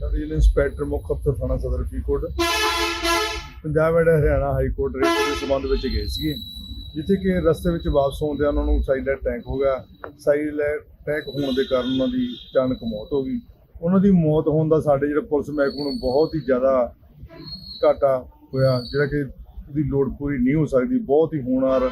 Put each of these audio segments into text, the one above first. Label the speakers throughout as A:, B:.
A: ਸਾਡੀ ਇੰਸਪੈਕਟਰ ਮੁੱਖ ਅਫਸਰ ਥਾਣਾ ਸਦਰ Faridkot. Punjab and Haryana high court writ ਦੇ ਸਬੰਧ ਵਿੱਚ ਗਏ ਸੀਗੇ ਜਿੱਥੇ ਕਿ ਰਸਤੇ ਵਿੱਚ ਵਾਪਸ ਆਉਂਦਿਆਂ ਉਹਨਾਂ ਨੂੰ ਸਾਈਡ ਟੈਂਕ ਹੋ ਗਿਆ। ਸਾਈਡ ਟੈਂਕ ਹੋਣ ਦੇ ਕਾਰਨ ਉਹਨਾਂ ਦੀ ਅਚਾਨਕ ਮੌਤ ਹੋ ਗਈ। ਉਹਨਾਂ ਦੀ ਮੌਤ ਹੋਣ ਦਾ ਸਾਡੇ ਜਿਹੜਾ ਪੁਲਿਸ ਮਹਿਕਮੇ ਨੂੰ ਬਹੁਤ ਹੀ ਜ਼ਿਆਦਾ ਘਾਟਾ ਹੋਇਆ ਜਿਹੜਾ ਕਿ ਉਹਦੀ ਲੋੜ ਪੂਰੀ ਨਹੀਂ ਹੋ ਸਕਦੀ। ਬਹੁਤ ਹੀ ਹੋਣਹਾਰ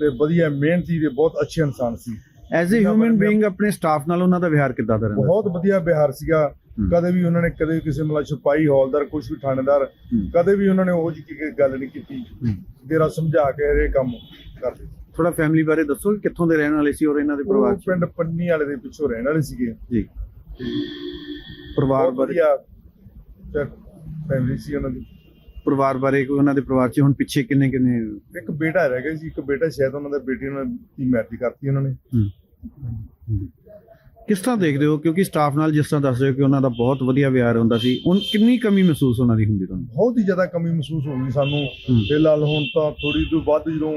A: ਤੇ ਵਧੀਆ ਮਿਹਨਤੀ ਤੇ ਬਹੁਤ ਅੱਛੇ ਇਨਸਾਨ ਸੀ।
B: ਐਜ਼ ਅ ਹਿਊਮਨ ਬੀਇੰਗ ਆਪਣੇ ਸਟਾਫ ਨਾਲ ਉਹਨਾਂ ਦਾ ਵਿਹਾਰ ਕਿੱਦਾਂ ਦਾ ਰਹਿੰਦਾ?
A: ਬਹੁਤ ਵਧੀਆ ਵਿਹਾਰ ਸੀਗਾ। ਕਦੇ ਵੀ ਉਹਨਾਂ ਨੇ ਕਦੇ ਕਿਸੇ ਮਤਲਬ ਸਿਪਾਹੀ ਹੌਲਦਾਰ ਕੁਝ ਵੀ ਥਾਣੇਦਾਰ। ਕਦੇ ਵੀ ਉਹਨਾਂ ਨੇ ਉਹ ਜਿਹੀ ਕੋਈ ਗੱਲ ਨਹੀਂ ਕੀਤੀ। ਦੇਰਾ ਸਮਝਾ ਕੇ ਹਰੇ ਕੰਮ ਕਰਦੇ
B: ਥੋੜਾ ਫੈਮਿਲੀ ਬਾਰੇ ਦੱਸੋ ਕਿ ਕਿੱਥੋਂ ਦੇ ਰਹਿਣ ਵਾਲੇ ਸੀ ਔਰ ਇਹਨਾਂ ਦੇ ਪਰਿਵਾਰ
A: ਪਿੰਡ ਪੰਨੀ ਵਾਲੇ ਦੇ ਪਿੱਛੋਂ ਰਹਿਣ ਵਾਲੇ ਸੀਗੇ।
B: ਜੀ। ਪਰਿਵਾਰ ਬਾਰੇ?
A: ਫੈਮਿਲੀ ਸੀ ਉਹਨਾਂ ਦੀ।
B: ਪਰਿਵਾਰ ਬਾਰੇ ਕੋਈ ਉਹਨਾਂ ਦੇ ਪਰਿਵਾਰ ਚ? ਹੁਣ ਪਿੱਛੇ ਕਿੰਨੇ ਕਿੰਨੇ?
A: ਇੱਕ ਬੇਟਾ ਰਹਿ ਗਿਆ ਸੀ ਇੱਕ ਬੇਟਾ ਸ਼ਾਇਦ ਉਹਨਾਂ ਦਾ ਬੇਟੀ ਉਹਨਾਂ ਦੀ ਮੈਰਿਜ ਕਰਤੀ ਉਹਨਾਂ ਨੇ।
B: ਕਿਸ ਤਰ੍ਹਾਂ ਦੇਖਦੇ ਹੋ? ਕਿਉਂਕਿ ਸਟਾਫ ਨਾਲ ਜਿਸ ਤਰ੍ਹਾਂ ਦੱਸ ਰਹੇ ਹੋ ਕਿ ਉਹਨਾਂ ਦਾ ਬਹੁਤ ਵਧੀਆ ਵਿਹਾਰ ਹੁੰਦਾ ਸੀ ਹੁਣ ਕਿੰਨੀ ਕਮੀ ਮਹਿਸੂਸ ਉਹਨਾਂ ਦੀ ਹੁੰਦੀ ਤੁਹਾਨੂੰ?
A: ਬਹੁਤ ਹੀ ਜ਼ਿਆਦਾ ਕਮੀ ਮਹਿਸੂਸ ਹੋਈ ਸਾਨੂੰ। ਫਿਲਹਾਲ ਹੁਣ ਤਾਂ ਥੋੜੀ ਤੋਂ ਵੱਧ ਜਦੋਂ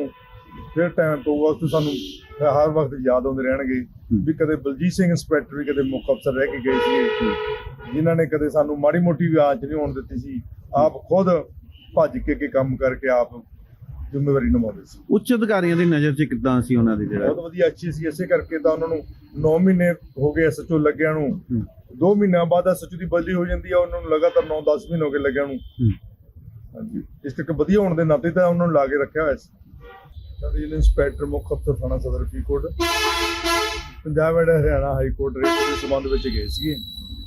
A: ਫਿਰ ਟਾਈਮ ਤੋਂ ਸਾਨੂੰ ਹਰ ਵਕਤ ਯਾਦ ਆਉਂਦੇ ਰਹਿਣਗੇ ਵੀ ਕਦੇ ਬਲਜੀਤ ਸਿੰਘ ਇੰਸਪੈਕਟਰ ਵੀ ਕਦੇ ਮੁੱਖ ਅਫਸਰ ਰਹਿ ਕੇ ਗਏ ਸੀ। ਜਿਨ੍ਹਾਂ ਨੇ ਕਦੇ ਸਾਨੂੰ ਮਾੜੀ ਮੋਟੀ ਵੀ ਆਂਚ ਨਹੀਂ ਹੋਣ ਦਿੱਤੀ ਸੀ। ਆਪ ਖੁਦ ਭੱਜ ਕੇ ਕੇ ਕੰਮ ਕਰਕੇ ਆਪ ਜ਼ਿੰਮੇਵਾਰੀ ਨਿਭਾਉਂਦੇ ਸੀ।
B: ਉੱਚ ਅਧਿਕਾਰੀਆਂ ਦੀ ਨਜ਼ਰ 'ਚ ਕਿੱਦਾਂ ਸੀ ਉਹਨਾਂ ਦੀ ਜਿਹੜਾ?
A: ਬਹੁਤ ਵਧੀਆ ਅੱਛੀ ਸੀ ਇਸੇ ਕਰਕੇ ਤਾਂ ਉਹਨਾਂ ਨੂੰ 9 ਮਹੀਨੇ ਹੋ ਗਏ ਐਸਐਚਓ ਲੱਗਿਆਂ ਨੂੰ।
B: ਹੂੰ।
A: 2 ਮਹੀਨਿਆਂ ਬਾਅਦ ਐਸਐਚਓ ਦੀ ਬਦਲੀ ਹੋ ਜਾਂਦੀ ਆ ਉਹਨਾਂ ਨੂੰ ਲਗਾਤਾਰ 9-10 ਮਹੀਨੇ ਹੋ ਗਏ ਲੱਗਿਆਂ ਨੂੰ। ਹਾਂਜੀ ਇਸ ਤੱਕ ਵਧੀਆ ਹੋਣ ਦੇ ਨਾਤੇ ਤਾਂ ਉਹਨਾਂ ਨੂੰ ਲਾ ਕੇ ਰੱਖਿਆ ਹੋਇਆ ਸੀ। ਸਾਡੀ ਇੰਸਪੈਕਟਰ ਮੁੱਖ ਅਫਸਰ ਥਾਣਾ ਸਦਰ Faridkot. Punjab and Haryana high court writ ਦੇ ਸਬੰਧ ਵਿੱਚ ਗਏ ਸੀਗੇ।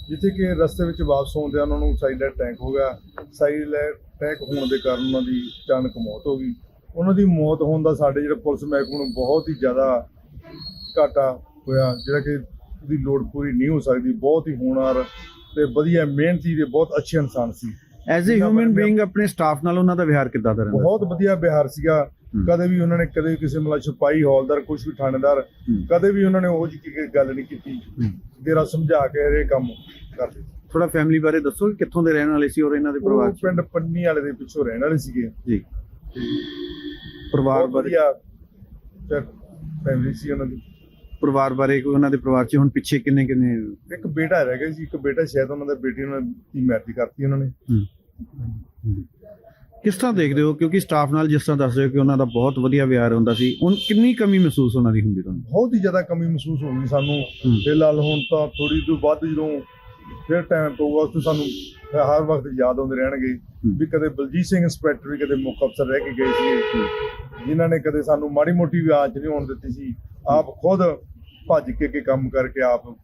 A: ਜਿੱਥੇ ਕਿ ਰਸਤੇ ਵਿੱਚ ਵਾਪਸ ਆਉਂਦਿਆਂ ਉਹਨਾਂ ਨੂੰ ਸਾਈਡ ਟੈਂਕ ਹੋ ਗਿਆ। ਸਾਈਡ ਟੈਂਕ ਹੋਣ ਦੇ ਕਾਰਨ ਉਹਨਾਂ ਦੀ ਅਚਾਨਕ ਮੌਤ ਹੋ ਗਈ। ਉਹਨਾਂ ਦੀ ਮੌਤ ਹੋਣ ਦਾ ਸਾਡੇ ਜਿਹੜਾ ਪੁਲਿਸ ਮਹਿਕਮੇ ਨੂੰ ਬਹੁਤ ਹੀ ਜ਼ਿਆਦਾ ਘਾਟਾ ਹੋਇਆ ਜਿਹੜਾ ਕਿ ਉਹਦੀ ਲੋੜ ਪੂਰੀ ਨਹੀਂ ਹੋ ਸਕਦੀ ਬਹੁਤ ਹੀ ਹੋਣਹਾਰ ਤੇ ਵਧੀਆ ਮਿਹਨਤੀ ਤੇ ਬਹੁਤ ਅੱਛੇ ਇਨਸਾਨ ਸੀ।
B: ਐਜ਼ ਅ ਹਿਊਮਨ ਬੀਇੰਗ ਆਪਣੇ ਸਟਾਫ ਨਾਲ ਉਹਨਾਂ ਦਾ ਵਿਹਾਰ ਕਿੱਦਾਂ ਦਾ ਰਹਿੰਦਾ
A: ਬਹੁਤ ਵਧੀਆ ਵਿਹਾਰ ਸੀਗਾ। ਕਦੇ ਵੀ ਉਹਨਾਂ ਨੇ ਕਦੇ ਕਿਸੇ ਮਤਲਬ ਸਿਪਾਹੀ ਹੌਲਦਾਰ ਕੁਝ ਵੀ ਥਾਣੇਦਾਰ। ਕਦੇ ਵੀ ਉਹਨਾਂ ਨੇ ਉਹ ਜਿਹੀ ਕੋਈ ਗੱਲ ਨਹੀਂ ਕੀਤੀ। ਦੇਰਾ ਸਮਝਾ ਕੇ ਹਰੇ ਕੰਮ ਕਰਦੇ
B: ਥੋੜਾ ਫੈਮਿਲੀ ਬਾਰੇ ਦੱਸੋ ਕਿ ਕਿੱਥੋਂ ਦੇ ਰਹਿਣ ਵਾਲੇ ਸੀ ਔਰ ਇਹਨਾਂ ਦੇ ਪਰਿਵਾਰ
A: ਪਿੰਡ ਪੰਨੀ ਵਾਲੇ ਦੇ ਪਿੱਛੋਂ ਰਹਿਣ ਵਾਲੇ ਸੀਗੇ।
B: ਜੀ। ਪਰਿਵਾਰ
A: ਬਹੁਤ
B: ਬਾਰੇ
A: ਵਧੀਆ ਫੈਮਿਲੀ ਸੀ ਉਹਨਾਂ ਦੀ।
B: ਪਰਿਵਾਰ ਬਾਰੇ ਕੋਈ ਉਹਨਾਂ ਦੇ ਪਰਿਵਾਰ ਚ ਹੁਣ ਪਿੱਛੇ ਕਿੰਨੇ ਕਿੰਨੇ?
A: ਇੱਕ ਬੇਟਾ ਰਹਿ ਗਿਆ ਸੀ ਇੱਕ ਬੇਟਾ ਸ਼ਾਇਦ ਉਹਨਾਂ ਦਾ ਬੇਟੀ ਉਹਨਾਂ ਦੀ ਮੈਰਿਜ ਕਰਤੀ ਉਹਨਾਂ ਨੇ।
B: ਕਿਸ ਤਰ੍ਹਾਂ ਦੇਖਦੇ ਹੋ? ਕਿਉਂਕਿ ਸਟਾਫ ਨਾਲ ਜਿਸ ਤਰ੍ਹਾਂ ਦੱਸ ਰਹੇ ਹੋ ਕਿ ਉਹਨਾਂ ਦਾ ਬਹੁਤ ਵਧੀਆ ਵਿਹਾਰ ਹੁੰਦਾ ਸੀ ਹੁਣ ਕਿੰਨੀ ਕਮੀ ਮਹਿਸੂਸ ਉਹਨਾਂ ਦੀ ਹੁੰਦੀ ਤੁਹਾਨੂੰ?
A: ਬਹੁਤ ਹੀ ਜ਼ਿਆਦਾ ਕਮੀ ਮਹਿਸੂਸ ਹੋਈ ਸਾਨੂੰ।
B: ਹੂੰ।
A: ਫਿਲਹਾਲ ਹੁਣ ਤਾਂ ਥੋੜੀ ਤੋਂ ਵੱਧ ਜਦੋਂ ਫਿਰ ਟਾਈਮ ਪਊਗਾ ਉਸ ਤੋਂ ਸਾਨੂੰ ਹਰ ਵਕਤ ਯਾਦ ਆਉਂਦੇ ਰਹਿਣਗੇ ਵੀ ਕਦੇ ਬਲਜੀਤ ਸਿੰਘ ਇੰਸਪੈਕਟਰ ਵੀ ਕਦੇ ਮੁੱਖ ਅਫਸਰ ਰਹਿ ਕੇ ਗਏ ਸੀ। ਜਿਨ੍ਹਾਂ ਨੇ ਕਦੇ ਸਾਨੂੰ ਮਾੜੀ ਮੋਟੀ ਵੀ ਆਂਚ ਨਹੀਂ ਹੋਣ ਦਿੱਤੀ ਸੀ। ਆਪ ਖੁਦ ਭੱਜ ਕੇ ਕੇ ਕੰਮ ਕਰਕੇ ਆਪ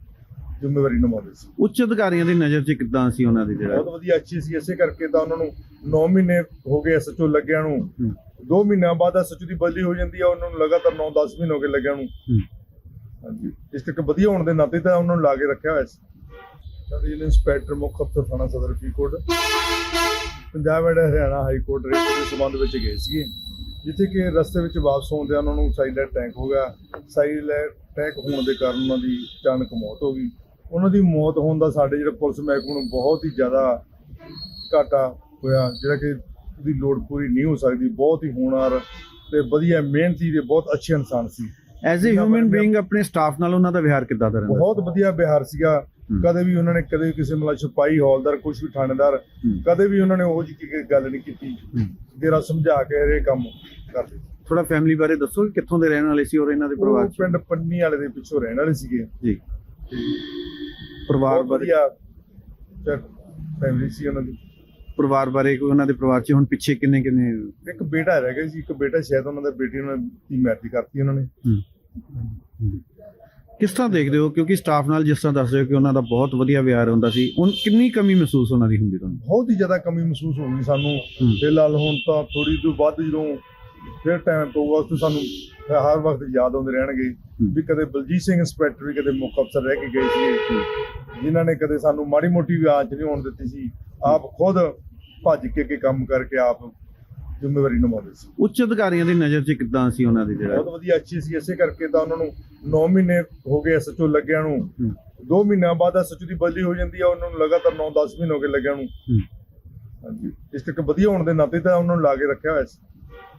A: ਜ਼ਿੰਮੇਵਾਰੀ ਨਿਭਾਉਂਦੇ ਸੀ।
B: ਉੱਚ ਅਧਿਕਾਰੀਆਂ ਦੀ ਨਜ਼ਰ 'ਚ ਕਿੱਦਾਂ ਸੀ ਉਹਨਾਂ ਦੀ ਜਿਹੜਾ?
A: ਬਹੁਤ ਵਧੀਆ ਅੱਛੀ ਸੀ। ਇਸੇ ਕਰਕੇ ਤਾਂ ਉਹਨਾਂ ਨੂੰ 9 ਮਹੀਨੇ ਹੋ ਗਏ ਐਸਐਚਓ ਲੱਗਿਆਂ ਨੂੰ।
B: ਹੂੰ।
A: 2 ਮਹੀਨਿਆਂ ਬਾਅਦ ਐਸਐਚਓ ਦੀ ਬਦਲੀ ਹੋ ਜਾਂਦੀ ਆ। ਉਹਨਾਂ ਨੂੰ ਲਗਾਤਾਰ 9-10 ਮਹੀਨੇ ਹੋ ਗਏ ਲੱਗਿਆਂ ਨੂੰ। ਹਾਂਜੀ। ਇਸ ਤੱਕ ਵਧੀਆ ਹੋਣ ਦੇ ਨਾਤੇ ਤਾਂ ਉਹਨਾਂ ਨੂੰ ਲਾ ਕੇ ਰੱਖਿਆ ਹੋਇਆ ਸੀ। ਸਾਡੀ ਇੰਸਪੈਕਟਰ ਮੁੱਖ ਅਫਸਰ ਥਾਣਾ ਸਦਰ Faridkot. Punjab and Haryana high court writ ਦੇ ਸਬੰਧ ਵਿੱਚ ਗਏ ਸੀਗੇ। ਜਿੱਥੇ ਕਿ ਰਸਤੇ ਵਿੱਚ ਵਾਪਸ ਆਉਂਦਿਆਂ ਉਹਨਾਂ ਨੂੰ ਸਾਈਡ ਟੈਂਕ ਹੋ ਗਿਆ। ਸਾਈਡ ਟੈਂਕ ਹੋਣ ਦੇ ਕਾਰਨ ਉਹਨਾਂ ਦੀ ਅਚਾਨਕ ਮੌਤ ਹੋ ਗਈ। ਉਹਨਾਂ ਦੀ ਮੌਤ ਹੋਣ ਦਾ ਸਾਡੇ ਜਿਹੜਾ ਪੁਲਿਸ ਮਹਿਕਮੇ ਨੂੰ ਬਹੁਤ ਹੀ ਜ਼ਿਆਦਾ ਘਾਟਾ ਹੋਇਆ ਜਿਹੜਾ ਕਿ ਉਹਦੀ ਲੋੜ ਪੂਰੀ ਨਹੀਂ ਹੋ ਸਕਦੀ। ਬਹੁਤ ਹੀ ਹੋਣਹਾਰ ਤੇ ਵਧੀਆ ਮਿਹਨਤੀ ਤੇ ਬਹੁਤ ਅੱਛੇ ਇਨਸਾਨ ਸੀ।
B: ਐਜ਼ ਅ ਹਿਊਮਨ ਬੀਇੰਗ ਆਪਣੇ ਸਟਾਫ ਨਾਲ ਉਹਨਾਂ ਦਾ ਵਿਹਾਰ ਕਿੱਦਾਂ ਦਾ ਰਹਿੰਦਾ?
A: ਬਹੁਤ ਵਧੀਆ ਵਿਹਾਰ ਸੀਗਾ। ਕਦੇ ਵੀ ਉਹਨਾਂ ਨੇ ਕਦੇ ਕਿਸੇ ਮਤਲਬ ਸਿਪਾਹੀ ਹੌਲਦਾਰ ਕੁਝ ਵੀ ਥਾਣੇਦਾਰ। ਕਦੇ ਵੀ ਉਹਨਾਂ ਨੇ ਉਹ ਜਿਹੀ ਕੋਈ ਗੱਲ ਨਹੀਂ ਕੀਤੀ। ਦੇਰਾ ਸਮਝਾ ਕੇ ਹਰੇ ਕੰਮ ਕਰਦੇ
B: ਥੋੜਾ ਫੈਮਿਲੀ ਬਾਰੇ ਦੱਸੋ ਕਿ ਕਿੱਥੋਂ ਦੇ ਰਹਿਣ ਵਾਲੇ ਸੀ ਔਰ ਇਹਨਾਂ ਦੇ ਪਰਿਵਾਰ ਚ?
A: ਪਿੰਡ ਪੰਨੀ ਵਾਲੇ ਦੇ ਪਿੱਛੋਂ ਰਹਿਣ ਵਾਲੇ ਸੀਗੇ।
B: ਜੀ। ਪਰਿਵਾਰ ਬਾਰੇ?
A: ਫੈਮਿਲੀ ਸੀ ਉਹਨਾਂ ਦੀ।
B: ਪਰਿਵਾਰ ਬਾਰੇ ਕੋਈ ਉਹਨਾਂ ਦੇ ਪਰਿਵਾਰ ਚ? ਹੁਣ ਪਿੱਛੇ ਕਿੰਨੇ ਕਿੰਨੇ?
A: ਇੱਕ ਬੇਟਾ ਰਹਿ ਗਿਆ ਸੀ ਇੱਕ ਬੇਟਾ ਸ਼ਾਇਦ ਉਹਨਾਂ ਦਾ ਬੇਟੀ ਉਹਨਾਂ ਦੀ ਮੈਰਿਜ ਕਰਤੀ ਉਹਨਾਂ ਨੇ।
B: ਕਿਸ ਤਰ੍ਹਾਂ ਦੇਖਦੇ ਹੋ? ਕਿਉਂਕਿ ਸਟਾਫ ਨਾਲ ਜਿਸ ਤਰ੍ਹਾਂ ਦੱਸ ਰਹੇ ਹੋ ਕਿ ਉਹਨਾਂ ਦਾ ਬਹੁਤ ਵਧੀਆ ਵਿਹਾਰ ਹੁੰਦਾ ਸੀ ਹੁਣ ਕਿੰਨੀ ਕਮੀ ਮਹਿਸੂਸ ਉਹਨਾਂ ਦੀ ਹੁੰਦੀ ਤੁਹਾਨੂੰ?
A: ਬਹੁਤ ਹੀ ਜ਼ਿਆਦਾ ਕਮੀ ਮਹਿਸੂਸ ਹੋਈ ਸਾਨੂੰ।
B: ਹੂੰ।
A: ਫਿਲਹਾਲ ਹੁਣ ਤਾਂ ਥੋੜੀ ਤੋਂ ਵੱਧ ਜਦੋਂ ਫਿਰ ਟਾਈਮ ਪਊਗਾ ਉਸ ਤੋਂ ਸਾਨੂੰ ਹਰ ਵਕਤ ਯਾਦ ਆਉਂਦੇ ਰਹਿਣਗੇ ਵੀ ਕਦੇ ਬਲਜੀਤ ਸਿੰਘ ਇੰਸਪੈਕਟਰ ਵੀ ਕਦੇ ਮੁੱਖ ਅਫਸਰ ਰਹਿ ਕੇ ਗਏ ਸੀ। ਜਿਨ੍ਹਾਂ ਨੇ ਕਦੇ ਸਾਨੂੰ ਮਾੜੀ ਮੋਟੀ ਵੀ ਆਂਚ ਨਹੀਂ ਹੋਣ ਦਿੱਤੀ ਸੀ। ਆਪ ਖੁਦ ਭੱਜ ਕੇ ਕੇ ਕੰਮ ਕਰਕੇ ਆਪ ਜ਼ਿੰਮੇਵਾਰੀ ਨਿਭਾਉਂਦੇ ਸੀ।
B: ਉੱਚ ਅਧਿਕਾਰੀਆਂ ਦੀ ਨਜ਼ਰ 'ਚ ਕਿੱਦਾਂ ਸੀ ਉਹਨਾਂ ਦੀ ਜਿਹੜਾ?
A: ਬਹੁਤ ਵਧੀਆ ਅੱਛੀ ਸੀ ਇਸੇ ਕਰਕੇ ਤਾਂ ਉਹਨਾਂ ਨੂੰ 9 ਮਹੀਨੇ ਹੋ ਗਏ ਐਸਐਚਓ ਲੱਗਿਆਂ ਨੂੰ।
B: ਹੂੰ।
A: 2 ਮਹੀਨਿਆਂ ਬਾਅਦ ਐਸਐਚਓ ਦੀ ਬਦਲੀ ਹੋ ਜਾਂਦੀ ਆ ਉਹਨਾਂ ਨੂੰ ਲਗਾਤਾਰ 9-10 ਮਹੀਨੇ ਹੋ ਗਏ ਲੱਗਿਆਂ ਨੂੰ। ਹਾਂਜੀ ਇਸ ਤੱਕ ਵਧੀਆ ਹੋਣ ਦੇ ਨਾਤੇ ਤਾਂ ਉਹਨਾਂ ਨੂੰ ਲਾ ਕੇ ਰੱਖਿਆ ਹੋਇਆ ਸੀ।